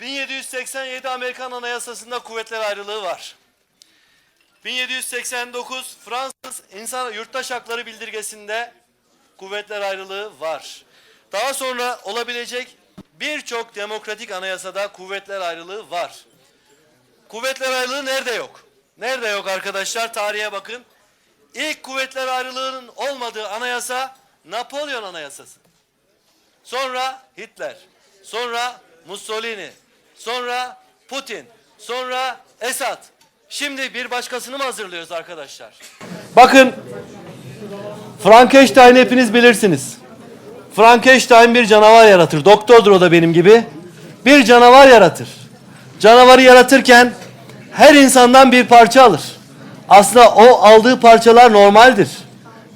1787 Amerikan Anayasası'nda kuvvetler ayrılığı var. 1789 Fransız İnsan Yurttaş Hakları Bildirgesi'nde kuvvetler ayrılığı var. Daha sonra olabilecek birçok demokratik anayasada kuvvetler ayrılığı var. Kuvvetler ayrılığı nerede yok? Nerede yok arkadaşlar? Tarihe bakın. İlk kuvvetler ayrılığının olmadığı anayasa Napolyon Anayasası. Sonra Hitler. Sonra Mussolini. Sonra Putin. Sonra Esad. Şimdi bir başkasını mı hazırlıyoruz arkadaşlar? Bakın Frankenstein hepiniz bilirsiniz. Frankenstein bir canavar yaratır. Doktordur o da benim gibi. Bir canavar yaratır. Canavarı yaratırken her insandan bir parça alır. Aslında o aldığı parçalar normaldir.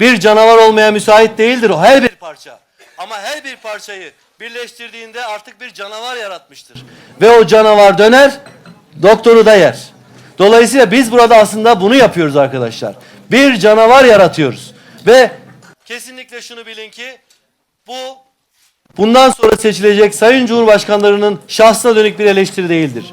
Bir canavar olmaya müsait değildir o her bir parça. Ama her bir parçayı birleştirdiğinde artık bir canavar yaratmıştır. Ve o canavar döner, doktoru da yer. Dolayısıyla biz burada aslında bunu yapıyoruz arkadaşlar. Bir canavar yaratıyoruz. Ve kesinlikle şunu bilin ki bu bundan sonra seçilecek sayın cumhurbaşkanlarının şahsına dönük bir eleştiri değildir.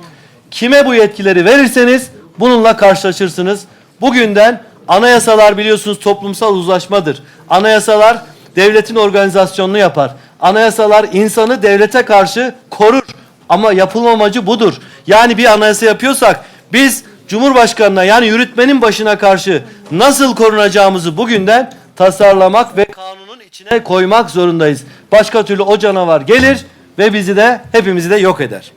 Kime bu yetkileri verirseniz bununla karşılaşırsınız. Bugünden anayasalar biliyorsunuz toplumsal uzlaşmadır. Anayasalar devletin organizasyonunu yapar. Anayasalar insanı devlete karşı korur. Ama yapılma amacı budur. Yani bir anayasa yapıyorsak biz Cumhurbaşkanına yani yürütmenin başına karşı nasıl korunacağımızı bugünden tasarlamak ve kanunun içine koymak zorundayız. Başka türlü o canavar gelir ve bizi de hepimizi de yok eder.